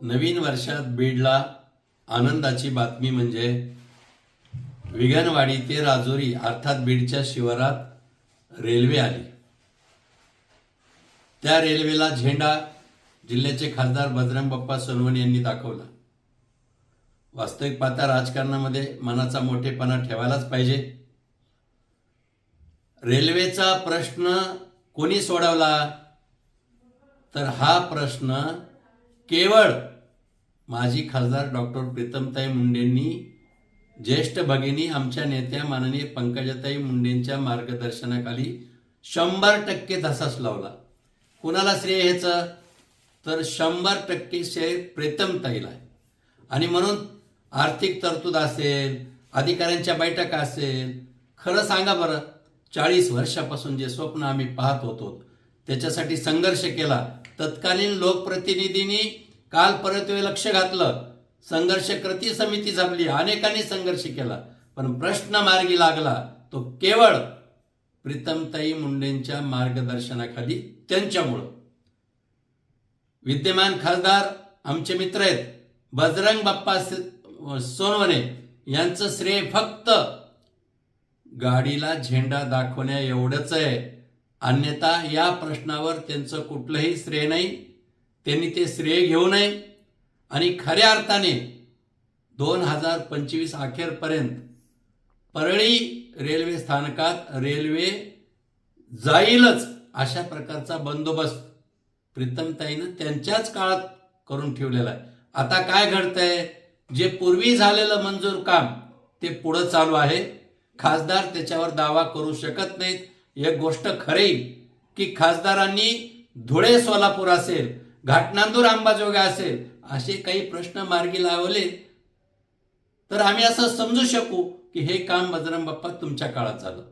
नवीन वर्षात बीडला आनंदाची बातमी म्हणजे विगनवाडी ते राजुरी अर्थात बीडच्या शिवारात रेल्वे आली. त्या रेल्वेला झेंडा जिल्ह्याचे खासदार बजरंग बाप्पा सोनवणे यांनी दाखवला. वास्तविक पाहता राजकारणामध्ये मनाचा मोठेपणा ठेवायलाच पाहिजे. रेल्वेचा प्रश्न कोणी सोडवला? तर हा प्रश्न केवळ माजी खासदार डॉक्टर प्रीतमताई मुंडेंनी ज्येष्ठ भगिनी आमच्या नेत्या माननीय पंकजाताई मुंडेंच्या मार्गदर्शनाखाली शंभर टक्के धसास लावला. कुणाला श्रेय ह्याचं? तर शंभर टक्के श्रेय प्रीतमताईला आहे. आणि म्हणून आर्थिक तरतूद असेल अधिकाऱ्यांच्या बैठका असेल खरं सांगा बरं चाळीस वर्षापासून जे स्वप्न आम्ही पाहत होतो त्याच्यासाठी संघर्ष केला. तत्कालीन लोकप्रतिनिधींनी काल परत लक्ष घातलं. संघर्ष कृती समिती जमली. अनेकांनी संघर्ष केला. पण प्रश्न मार्गी लागला. तो केवळ प्रीतमताई मुंडेंच्या मार्गदर्शनाखाली त्यांच्यामुळं. विद्यमान खासदार आमचे मित्र आहेत. बजरंग बाप्पा सोनवणे यांचं श्रेय फक्त गाडीला झेंडा दाखवण्या एवढंच आहे. अन्यथा या प्रश्नावर त्यांचं कुठलंही श्रेय नाही त्यांनी ते श्रेय घेऊ नये. आणि खऱ्या अर्थाने दोन हजार पंचवीस अखेरपर्यंत परळी रेल्वे स्थानकात रेल्वे जाईलच अशा प्रकारचा बंदोबस्त प्रीतमताईनं त्यांच्याच काळात करून ठेवलेला आहे. आता काय घडतंय? जे पूर्वी झालेलं मंजूर काम ते पुढं चालू आहे. खासदार त्याच्यावर दावा करू शकत नाहीत. एक गोष्ट खरी की खासदारांनी धुळे सोलापूर असेल घाटनांदूर अंबाजोगा असेल असे काही प्रश्न मार्गी लावले तर आम्ही असं समजू शकू की हे काम बजरंग बाप्पा तुमच्या काळात झालं.